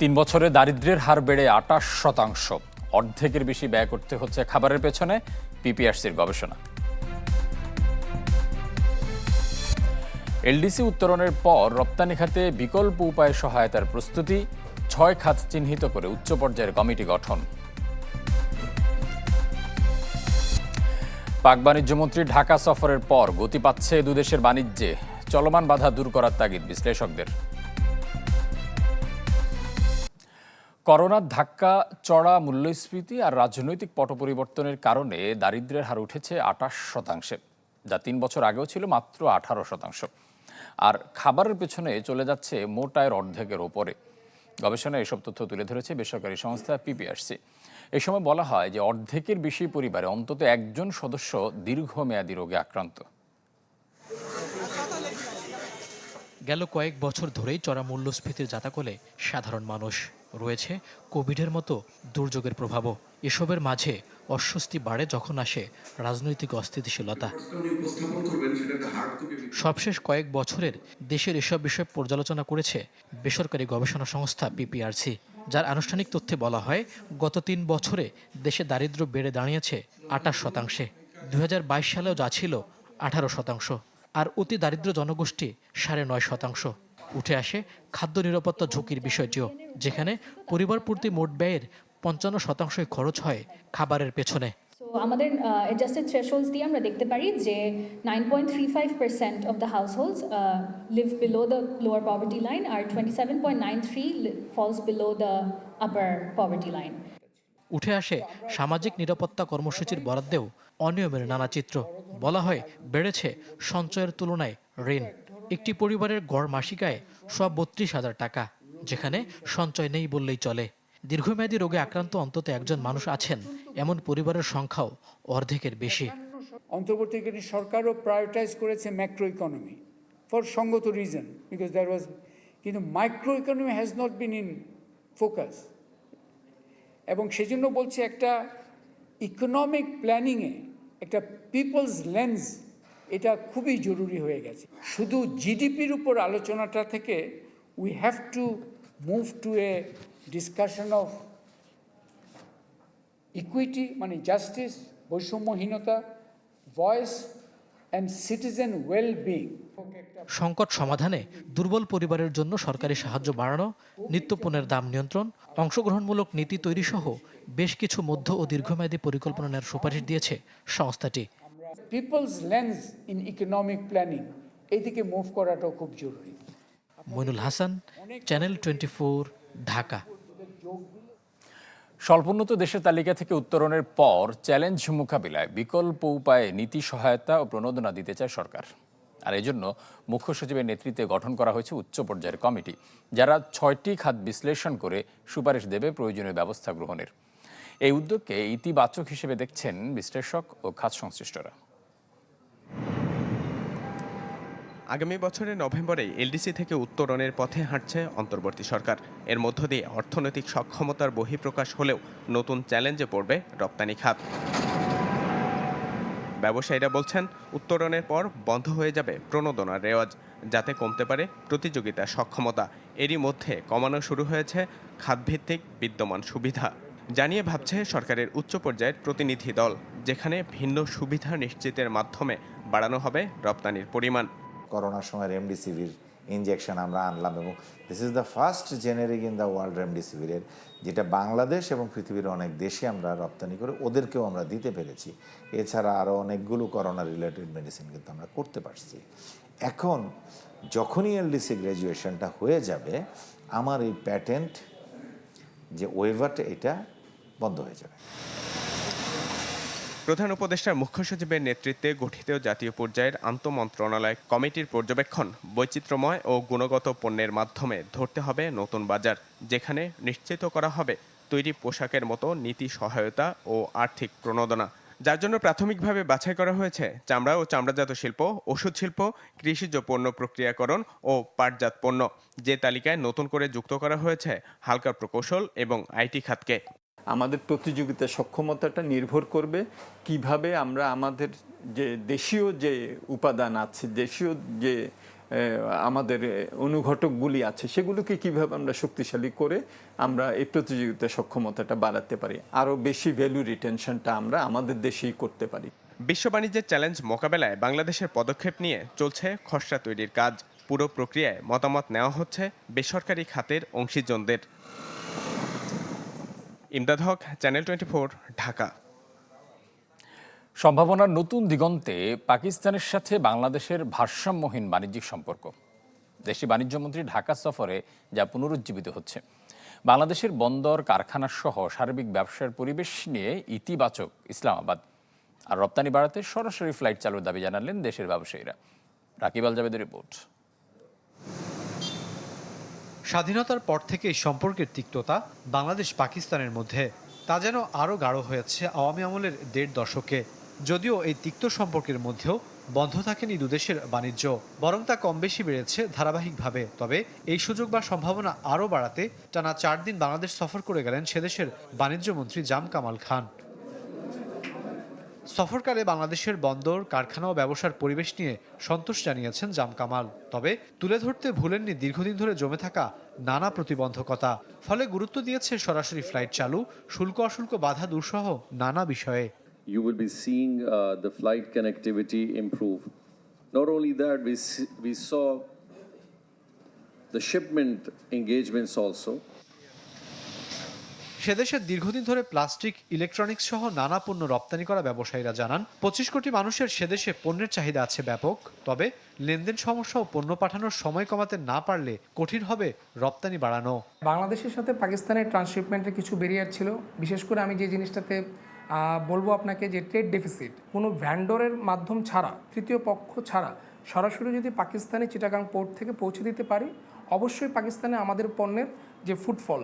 তিন বছরে দারিদ্র্যের হার বেড়ে আটাশ শতাংশ। অর্ধেকের বেশি ব্যয় করতে হচ্ছে খাবারের পেছনে পিপিআরসির গবেষণা। এলডিসি উত্তরণের পর রপ্তানি খাতে বিকল্প উপায়ে সহায়তার প্রস্তুতি, ছয় খাত চিহ্নিত করে উচ্চ পর্যায়ের কমিটি গঠন। পাক বাণিজ্যমন্ত্রী ঢাকা সফরের পর গতি পাচ্ছে দুদেশের বাণিজ্যে। চলমান বাধা দূর করার তাগিদ বিশ্লেষকদের। করোনার ধাক্কা, চড়া, মূল্যস্ফীতি আর রাজনৈতিক পট পরিবর্তনের কারণে দারিদ্র্যের হার উঠেছে আটাশ শতাংশে, যা তিন বছর আগেও ছিল মাত্র আঠারো শতাংশ। আর খাবারের পেছনে চলে যাচ্ছে মোট আয়ের অর্ধেকের ওপরে। গবেষণায় এসব তথ্য তুলে ধরেছে বেসরকারি সংস্থা পিপিআরসি। এ সময় বলা হয় যে অর্ধেকের বেশি পরিবারে অন্তত একজন সদস্য দীর্ঘমেয়াদী রোগে আক্রান্ত। গেল কয়েক বছর ধরেই চড়া মূল্যস্ফীতির জাতাকলে সাধারণ মানুষ রয়েছে কোভিডের মতো দুর্যোগের প্রভাবও। এসবের মাঝে অস্বস্তি বাড়ে যখন আসে রাজনৈতিক অস্থিতিশীলতা। সবশেষ কয়েক বছরের দেশের এসব বিষয়ে পর্যালোচনা করেছে বেসরকারি গবেষণা সংস্থা পিপিআরসি, যার আনুষ্ঠানিক তথ্যে বলা হয়, গত তিন বছরে দেশে দারিদ্র্য বেড়ে দাঁড়িয়েছে আটাশ শতাংশে। দু হাজার বাইশ সালেও যা ছিল আঠারো শতাংশ, আর অতি দারিদ্র জনগোষ্ঠী সাড়ে নয় শতাংশ। উঠে আসে খাদ্য নিরাপত্তা ঝুঁকির বিষয়টিও যেখানে পরিবার প্রতি মোট ব্যয়ের পঞ্চান্ন শতাংশই খরচ হয় খাবারের পেছনে। আমাদের অ্যাডজাস্টেড থ্রেশহোল্ডস দিয়ে আমরা দেখতে পারি যে nine point three five percent of the households live below the lower poverty line R twenty seven point nine three falls below the upper poverty line উঠে আসে সামাজিক নিরাপত্তা কর্মসূচির বরাদ্দেও অনিয়মের নানা চিত্র। বলা হয় বেড়েছে সঞ্চয়ের তুলনায় ঋণ। একটি পরিবারের গড় মাসিকায় সব বত্রিশ হাজার টাকা, যেখানে সঞ্চয় নেই বললেই চলে। দীর্ঘমেয়াদী রোগে আক্রান্ত অন্তত একজন মানুষ আছেন, এমন পরিবারের সংখ্যাও অর্ধেকের বেশি। অন্তর্বর্তীকালীন সরকারও প্রায়োরিটাইজ করেছে ম্যাক্রো ইকোনমি ফর সঙ্গত রিজন বিকজ দ্যার ওয়াজ কিন্তু micro economy has not been in focus এবং সেজন্য বলছে একটা ইকোনমিক প্ল্যানিংয়ে একটা পিপলস লেন্স এটা খুবই জরুরি হয়ে গেছে। শুধু জিডিপির উপর আলোচনাটা থেকে we have to move to a discussion of equity মানে justice বৈষম্যহীনতা voice and citizen well being সংকট সমাধানে দুর্বল পরিবারের জন্য সরকারি সাহায্য বাড়ানো নিত্যপণ্যের দাম নিয়ন্ত্রণ, অংশগ্রহণমূলক নীতি তৈরি সহ বেশ কিছু মধ্য ও দীর্ঘমেয়াদী পরিকল্পনা নেওয়ার সুপারিশ দিয়েছে সংস্থাটি। People's lens in economic planning এইদিকে মুভ করাটাও খুব জরুরি। Moinul Hasan channel twenty Dhaka. স্বল্পোন্নত দেশের তালিকা থেকে উত্তরণের পর চ্যালেঞ্জ মোকাবিলায় বিকল্প উপায়ে নীতি সহায়তা ও প্রণোদনা দিতে চায় সরকার। আর এজন্য মুখ্য সচিবের নেতৃত্বে গঠন করা হয়েছে উচ্চ পর্যায়ের কমিটি যারা ছয়টি খাত বিশ্লেষণ করে সুপারিশ দেবে প্রয়োজনীয় ব্যবস্থা গ্রহণের। এই উদ্যোগকে ইতিবাচক হিসেবে দেখছেন বিশ্লেষক ও খাত সংশ্লিষ্টরা। আগামী বছরের নভেম্বরে এলডিসি থেকে উত্তরণের পথে হাঁটছে অন্তর্বর্তী সরকার। এর মধ্য দিয়ে অর্থনৈতিক সক্ষমতার বহিঃপ্রকাশ হলেও নতুন চ্যালেঞ্জে পড়বে রপ্তানি খাত। ব্যবসায়ীরা বলছেন, উত্তরণের পর বন্ধ হয়ে যাবে প্রণোদনার রেওয়াজ, যাতে কমতে পারে প্রতিযোগিতা সক্ষমতা। এরই মধ্যে কমানো শুরু হয়েছে খাতভিত্তিক বিদ্যমান সুবিধা। জানিয়ে ভাবছে সরকারের উচ্চ পর্যায়ের প্রতিনিধি দল, যেখানে ভিন্ন সুবিধা নিশ্চিতের মাধ্যমে বাড়ানো হবে রপ্তানির পরিমাণ। করোনার সময় রেমডিসিভির ইনজেকশন আমরা আনলাম এবং this is the first generic in the world রেমডিসিভিরের যেটা বাংলাদেশ এবং পৃথিবীর অনেক দেশে আমরা রপ্তানি করে ওদেরকেও আমরা দিতে পেরেছি। এছাড়া আরও অনেকগুলো করোনা রিলেটেড মেডিসিন কিন্তু আমরা করতে পারছি। এখন যখনই এলডিসি গ্র্যাজুয়েশনটা হয়ে যাবে, আমার এই প্যাটেন্ট যে ওয়েভারটা এটা বন্ধ হয়ে যাবে। প্রধান উপদেষ্টার মুখ্য সচিবের নেতৃত্বে গঠিত জাতীয় পর্যায়ের আন্তঃমন্ত্রণালয় কমিটির পর্যবেক্ষণ, বৈচিত্র্যময় ও গুণগত পণ্যের মাধ্যমে ধরতে হবে নতুন বাজার, যেখানে নিশ্চিত করা হবে তৈরি পোশাকের মতো নীতি সহায়তা ও আর্থিক প্রণোদনা। যার জন্য প্রাথমিকভাবে বাছাই করা হয়েছে চামড়া ও চামড়াজাত শিল্প, ওষুধ শিল্প, কৃষিজ পণ্য প্রক্রিয়াকরণ ও পাটজাত পণ্য। যে তালিকায় নতুন করে যুক্ত করা হয়েছে হালকা প্রকৌশল এবং আইটি খাতকে। আমাদের প্রতিযোগিতা সক্ষমতাটা নির্ভর করবে কীভাবে আমরা আমাদের যে দেশীয় যে উপাদান আছে, দেশীয় যে আমাদের অনুঘটকগুলি আছে, সেগুলোকে কীভাবে আমরা শক্তিশালী করে আমরা এই প্রতিযোগিতা সক্ষমতাটা বাড়াতে পারি, আরও বেশি ভ্যালু রিটেনশনটা আমরা আমাদের দেশেই করতে পারি। বিশ্ব বাণিজ্যের চ্যালেঞ্জ মোকাবেলায় বাংলাদেশের পদক্ষেপ নিয়ে চলছে খসড়া তৈরির কাজ। পুরো প্রক্রিয়ায় মতামত নেওয়া হচ্ছে বেসরকারি খাতের অংশীজনদের। Imdad Haque, channel twenty four, Dhaka. সম্ভাবনার নতুন দিগন্তে পাকিস্তানের সাথে বাংলাদেশের ভারসাম্যহীন বাণিজ্যিক সম্পর্ক। দেশি বাণিজ্যমন্ত্রী ঢাকা সফরে যা পুনরুজ্জীবিত হচ্ছে। বাংলাদেশের বন্দর, কারখানা সহ সার্বিক ব্যবসার পরিবেশ নিয়ে ইতিবাচক ইসলামাবাদ। আর রপ্তানি বাড়াতে সরাসরি ফ্লাইট চালুর দাবি জানালেন দেশের ব্যবসায়ীরা। রাকিব আল জাবেদের রিপোর্ট। স্বাধীনতার পর থেকে এই সম্পর্কের তিক্ততা বাংলাদেশ পাকিস্তানের মধ্যে। তা যেন আরও গাঢ় হয়েছে আওয়ামী আমলের দেড় দশকে। যদিও এই তিক্ত সম্পর্কের মধ্যেও বন্ধ থাকেনি দুদেশের বাণিজ্য, বরং তা কম বেশি বেড়েছে ধারাবাহিকভাবে। তবে এই সুযোগ বা সম্ভাবনা আরও বাড়াতে টানা চার দিন বাংলাদেশ সফর করে গেলেন সেদেশের বাণিজ্যমন্ত্রী জাম কামাল খান। সফরকালে বাংলাদেশের বন্দর কারখানা ও ব্যবসার পরিবেশ নিয়ে সন্তোষ জানিয়েছেন জাম কামাল তবে তুলে ধরতে ভুলেননি দীর্ঘদিন ধরে জমে থাকা নানা প্রতিবন্ধকতা ফলে গুরুত্ব দিয়েছে সরাসরি ফ্লাইট চালু শুল্ক অশুল্ক বাধা দূরসহ নানা বিষয়ে you will be seeing uh, the flight connectivity improve. Not only that, we, we saw the shipment engagements also. সেদেশের দীর্ঘদিন ধরে প্লাস্টিক ইলেকট্রনিক্স সহ নানা পণ্য রপ্তানি করা ব্যবসায়ীরা জানান, পঁচিশ কোটি মানুষের সেদেশে পণ্যের চাহিদা আছে ব্যাপক, তবে লেনদেন সমস্যা ও পণ্য পাঠানোর সময় কমাতে না পারলে কঠিন হবে রপ্তানি বাড়ানো। বাংলাদেশের সাথে পাকিস্তানের ট্রান্সশিপমেন্টের কিছু ব্যারিয়ার ছিল। বিশেষ করে আমি যে জিনিসটাতে বলব আপনাকে যে ট্রেড ডেফিসিট কোনো ভ্যান্ডরের মাধ্যম ছাড়া, তৃতীয় পক্ষ ছাড়া সরাসরি যদি পাকিস্তানে চিটাগাং পোর্ট থেকে পৌঁছে দিতে পারি, অবশ্যই পাকিস্তানে আমাদের পণ্যের যে ফুটফল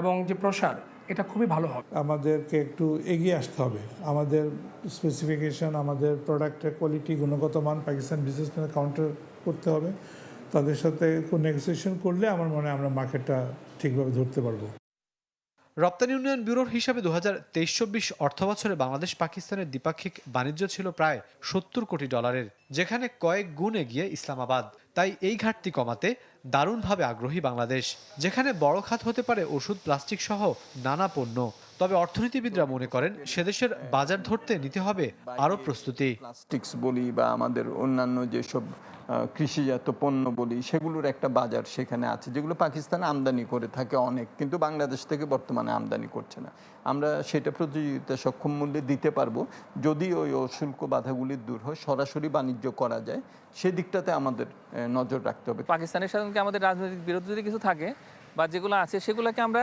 এবং যে প্রসার এটা খুবই ভালো হবে। আমাদেরকে একটু এগিয়ে আসতে হবে। আমাদের স্পেসিফিকেশন আমাদের প্রোডাক্টের কোয়ালিটি গুণগত মান পাকিস্তান বিজনেসম্যানে কাউন্টার করতে হবে। তাদের সাথে নেগোসিয়েশন করলে আমার মনে হয় আমরা মার্কেটটা ঠিকভাবে ধরতে পারব। রপ্তানি উন্নয়ন ব্যুরোর হিসাবে দু হাজার তেইশ চব্বিশ অর্থ বছরে বাংলাদেশ পাকিস্তানের দ্বিপাক্ষিক বাণিজ্য ছিল প্রায় সত্তর কোটি ডলারের যেখানে কয়েক গুণ এগিয়ে ইসলামাবাদ। তাই এই ঘাটতি কমাতে দারুণভাবে আগ্রহী বাংলাদেশ যেখানে বড় খাত হতে পারে ওষুধ প্লাস্টিক সহ নানা পণ্য। তবে অর্থনীতিবিদরা মনে করেন সেদেশের বাজার ধরতে নিতে হবে আরও প্রস্তুতি। প্লাস্টিক্স বলি বা আমাদের অন্যান্য যেসব কৃষিজাত পণ্য বলি সেগুলোর একটা বাজার সেখানে আছে যেগুলো পাকিস্তান আমদানি করে থাকে অনেক কিন্তু বাংলাদেশ থেকে বর্তমানে আমদানি করছে না। আমরা সেটা প্রতিযোগিতা সক্ষম মূল্যে দিতে পারব যদি ওই অশুল্ক বাধাগুলি দূর হয় সরাসরি বাণিজ্য করা যায় সেদিকটাতে আমাদের নজর রাখতে হবে। পাকিস্তানের সঙ্গে আমাদের রাজনৈতিক বিরোধ যদি কিছু থাকে বা যেগুলো আছে সেগুলোকে আমরা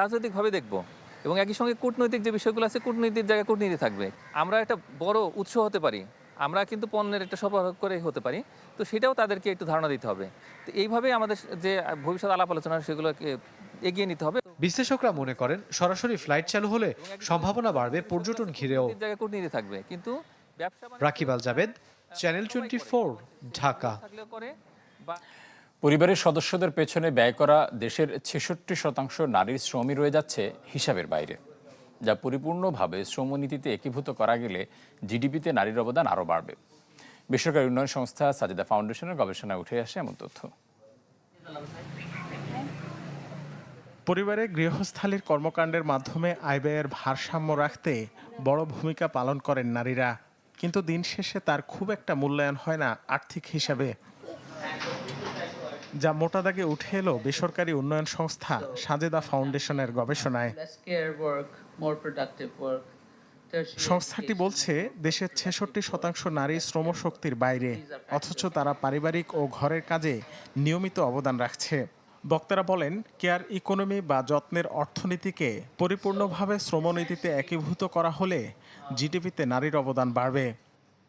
রাজনৈতিকভাবে দেখব। এবং একই সঙ্গে কূটনৈতিক যে বিষয়গুলো আছে কূটনীতির জায়গায় কূটনীতি থাকবে। আমরা একটা বড় উৎস হতে পারি। আমরা কিন্তু পণ্যের একটা সরবরাহ করে হতে পারি। তো সেটাও তাদেরকে একটু ধারণা দিতে হবে। তো এইভাবেই আমাদের যে ভবিষ্যৎ আলাপ আলোচনা সেগুলোকে এগিয়ে নিতে হবে। বিশ্লেষকরা মনে করেন সরাসরি ফ্লাইট চালু হলে সম্ভাবনা বাড়বে পর্যটন ঘিরেও। জায়গায় কূটনীতি থাকবে। কিন্তু রাকিব আল জাবেদ চ্যানেল টোয়েন্টি ঢাকা। পরিবারের সদস্যদের পেছনে ব্যয় করা দেশের ছেষট্টি শতাংশ নারীর শ্রমই রয়ে যাচ্ছে হিসাবের বাইরে, যা পরিপূর্ণভাবে শ্রমনীতিতে একীভূত করা গেলে জিডিপিতে নারীর অবদান আরও বাড়বে। বেসরকারি উন্নয়ন সংস্থা সাজিদা ফাউন্ডেশনের গবেষণায় উঠে আসে এমন তথ্য। পরিবারে গৃহস্থালির কর্মকাণ্ডের মাধ্যমে আয় ব্যয়ের ভারসাম্য রাখতে বড় ভূমিকা পালন করেন নারীরা, কিন্তু দিন শেষে তার খুব একটা মূল্যায়ন হয় না আর্থিক হিসাবে। যা মোটা দাগে উঠে এলো বেসরকারি উন্নয়ন সংস্থা সাজেদা ফাউন্ডেশনের গবেষণায়। সংস্থাটি বলছে দেশের ছেষট্টি শতাংশ নারী শ্রমশক্তির বাইরে অথচ তারা পারিবারিক ও ঘরের কাজে নিয়মিত অবদান রাখছে। বক্তারা বলেন কেয়ার ইকোনমি বা যত্নের অর্থনীতিকে পরিপূর্ণভাবে শ্রমনীতিতে একীভূত করা হলে জিডিপিতে নারীর অবদান বাড়বে।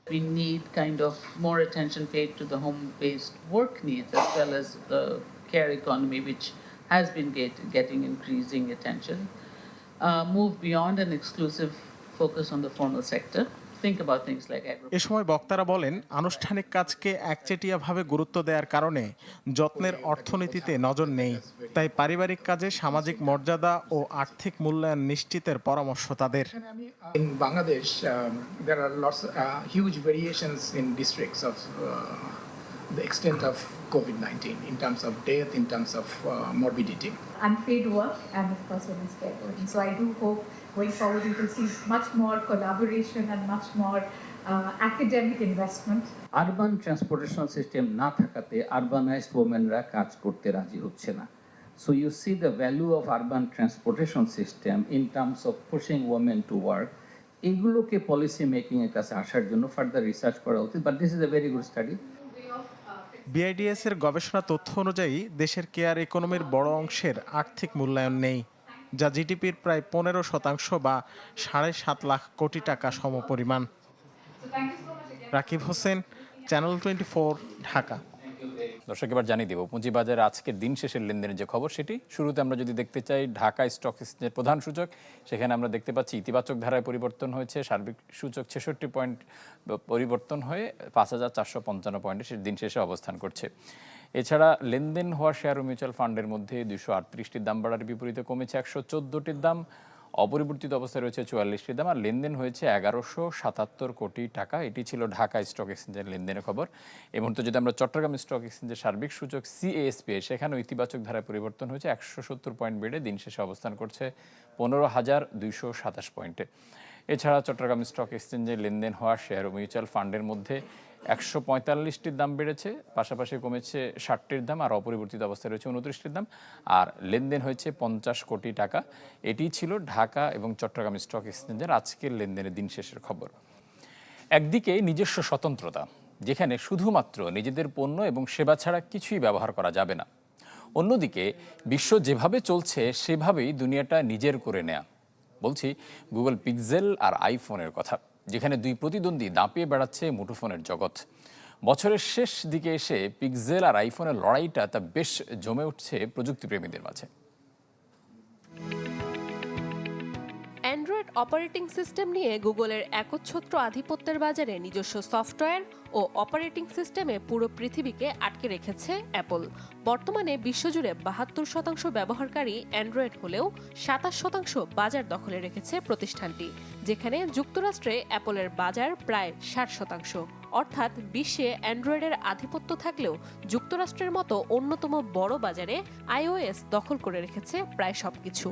We need kind of more attention paid to the home-based work needs as well as the care economy, which has been get, getting increasing attention. Uh, move beyond an exclusive focus on the formal sector. Think about things like agro. এ সময় বক্তারা বলেন আনুষ্ঠানিক কাজকে একচেটিয়াভাবে গুরুত্ব দেওয়ার কারণে যত্নের অর্থনীতিতে নজর নেই তাই পারিবারিক কাজে সামাজিক মর্যাদা ও আর্থিক মূল্যায়ন নিশ্চিতের পরামর্শ তাদের In Bangladesh, um, there are lots, uh, huge variations in districts of uh, the extent of COVID 19 in terms of death, in terms of uh, morbidity. unpaid work and of course women's care. So I do hope going forward we will see much more collaboration and much more uh, academic investment. Urban transportation system না থাকাতে urbanized ওমেনরা কাজ করতে রাজি হচ্ছে না। So you see the value of urban transportation system in terms of pushing women to work এগুলোকে policy making এর কাছে আসার জন্য ফার্দার রিসার্চ করা উচিত but this is a very good study BIDS এর গবেষণা তথ্য অনুযায়ী দেশের কেয়ার ইকোনমির বড় অংশের আর্থিক মূল্যায়ন নেই। যা জিডিপির প্রায় পনেরো শতাংশ বা সাড়ে সাত লাখ কোটি টাকা সমপরিমাণ। Rakib Hossain channel twenty four Dhaka. দর্শক, এবার জানিয়ে দেব, পুঁজিবাজারে আজকের দিন শেষের লেনদেনের যে খবর, সেটি শুরুতে আমরা যদি দেখতে চাই, ঢাকা স্টক এক্সচেঞ্জের প্রধান সূচক। সেখানে আমরা দেখতে পাচ্ছি, ইতিবাচক ধারায় পরিবর্তন হয়েছে, সার্বিক সূচক ছেষট্টি পয়েন্ট পরিবর্তন হয়ে পাঁচ হাজার চারশো পঞ্চান্ন পয়েন্টে দিন শেষে অবস্থান করছে। এছাড়া লেনদেন হওয়া শেয়ার ও মিউচুয়াল ফান্ডের মধ্যে দুশো আটত্রিশটির দাম বাড়ার বিপরীতে কমেছে একশো চোদ্দোটির দাম, অপরিবর্তিত অবস্থায় রয়েছে চুয়াল্লিশটির দাম আর লেনদেন হয়েছে এগারোশো সাতাত্তর কোটি টাকা। এটি ছিল ঢাকা স্টক এক্সচেঞ্জের লেনদেনের খবর। এই মুহূর্তে যদি আমরা চট্টগ্রাম স্টক এক্সচেঞ্জের সার্বিক সূচক সিএএসপি সেখানেও ইতিবাচক ধারায় পরিবর্তন হয়েছে, একশো সত্তর পয়েন্ট বেড়ে দিন শেষে অবস্থান করছে পনেরো হাজার দুইশো সাতাশ পয়েন্টে এছাড়া চট্টগ্রাম স্টক এক্সচেঞ্জে লেনদেন হওয়া শেয়ার ও মিউচুয়াল ফান্ডের মধ্যে একশো পঁয়তাল্লিশটির দাম বেড়েছে, পাশাপাশি কমেছে ষাটটির দাম আর অপরিবর্তিত অবস্থায় রয়েছে উনত্রিশটির দাম। আর লেনদেন হয়েছে পঞ্চাশ কোটি টাকা। এটি ছিল ঢাকা এবং চট্টগ্রাম স্টক এক্সচেঞ্জের আজকের লেনদেনের দিন শেষের খবর। একদিকে নিজস্ব স্বতন্ত্রতা, যেখানে শুধুমাত্র নিজেদের পণ্য এবং সেবা ছাড়া কিছুই ব্যবহার করা যাবে না। অন্যদিকে বিশ্ব যেভাবে চলছে, সেভাবেই দুনিয়াটা নিজের করে নেয়া। বলছি, গুগল পিক্সেল আর আইফোনের কথা। যেখানে দুই প্রতিদ্বন্দ্বী দাঁপিয়ে বেড়াচ্ছে মুঠোফোনের জগৎ। বছরের শেষ দিকে এসে পিকজেল আর আইফোনের লড়াইটা তা বেশ জমে উঠছে প্রযুক্তিপ্রেমীদের মাঝে। অ্যান্ড্রয়েড অপারেটিং সিস্টেম নিয়ে গুগলের একচ্ছত্র আধিপত্যের বাজারে নিজস্ব সফটওয়্যার ও অপারেটিং সিস্টেমে পুরো পৃথিবীকে আটকে রেখেছে অ্যাপল বর্তমানে বিশ্বজুড়ে বাহাত্তর শতাংশ ব্যবহারকারী অ্যান্ড্রয়েড হলেও সাতাশ শতাংশ বাজার দখলে রেখেছে প্রতিষ্ঠানটি, যেখানে যুক্তরাষ্ট্রে অ্যাপলের বাজার প্রায় ষাট শতাংশ। অর্থাৎ বিশ্বে অ্যান্ড্রয়েডের আধিপত্য থাকলেও যুক্তরাষ্ট্রের মতো অন্যতম বড় বাজারে আইওএস দখল করে রেখেছে প্রায় সবকিছু।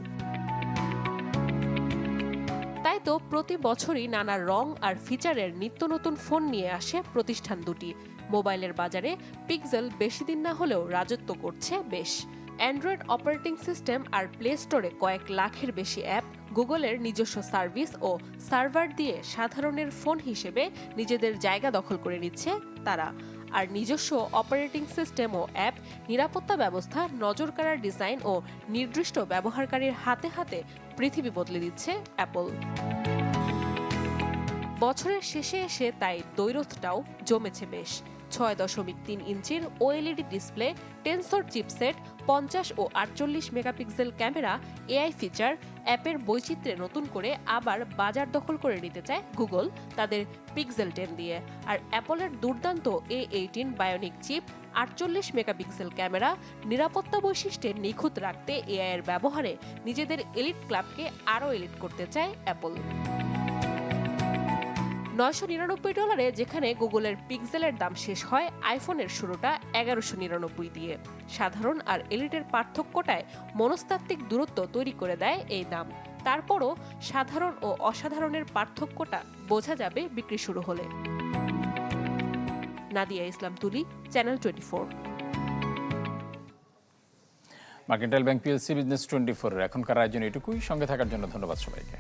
তো প্রতি বছরই নানা রং আর ফিচারের নিত্য নতুন ফোন নিয়ে আসে প্রতিষ্ঠান দুটি। মোবাইলের বাজারে পিক্সেল বেশি দিন না হলেও রাজত্ব করছে বেশ। অ্যান্ড্রয়েড অপারেটিং সিস্টেম আর প্লে স্টোরে কয়েক লাখের বেশি অ্যাপ গুগলের নিজস্ব সার্ভিস ও সার্ভার দিয়ে সাধারণের ফোন হিসেবে নিজেদের জায়গা দখল করে নিচ্ছে তারা। আর নিজস্ব অপারেটিং সিস্টেম ও অ্যাপ নিরাপত্তা ব্যবস্থা, নজর কাড়ার ডিজাইন ও নির্দিষ্ট ব্যবহারকারীর হাতে হাতে পৃথিবী বদলে দিচ্ছে অ্যাপল বছরের শেষে এসে তাই দৈরথটাও জমেছে বেশ। ছয় দশমিক তিন ইঞ্চির ওএলইডি ডিসপ্লে, টেনসর চিপসেট, পঞ্চাশ ও আটচল্লিশ মেগাপিক্সেল ক্যামেরা এআই ফিচার অ্যাপের বৈচিত্র্যে নতুন করে আবার বাজার দখল করে নিতে চায় গুগল তাদের পিক্সেল টেন দিয়ে। আর অ্যাপলের দুর্দান্ত এ এইটিন বায়োনিক চিপ আটচল্লিশ মেগাপিক্সেল ক্যামেরা, নিরাপত্তা বৈশিষ্ট্যে নিখুঁত রাখতে এআই এর ব্যবহারে নিজেদের এলিট ক্লাবকে আরও এলিট করতে চায় অ্যাপল নয়শো নিরানব্বই ডলারে, যেখানে গুগলের পিক্সেলের দাম শেষ হয় আইফোনের শুরুটা এগারোশো নিরানব্বই দিয়ে। সাধারণ আর এলিটের পার্থক্যটায় মনস্তাত্ত্বিক দূরত্ব তৈরি করে দেয় এই দাম। তারপরও সাধারণ ও অসাধারণের পার্থক্যটা বোঝা যাবে বিক্রি শুরু হলে। Nadia Islam Tuli, channel twenty four. Mercantile bank PLC business twenty ফোরের এখনকার আয়োজন এটুকুই। সঙ্গে থাকার জন্য ধন্যবাদ সবাইকে।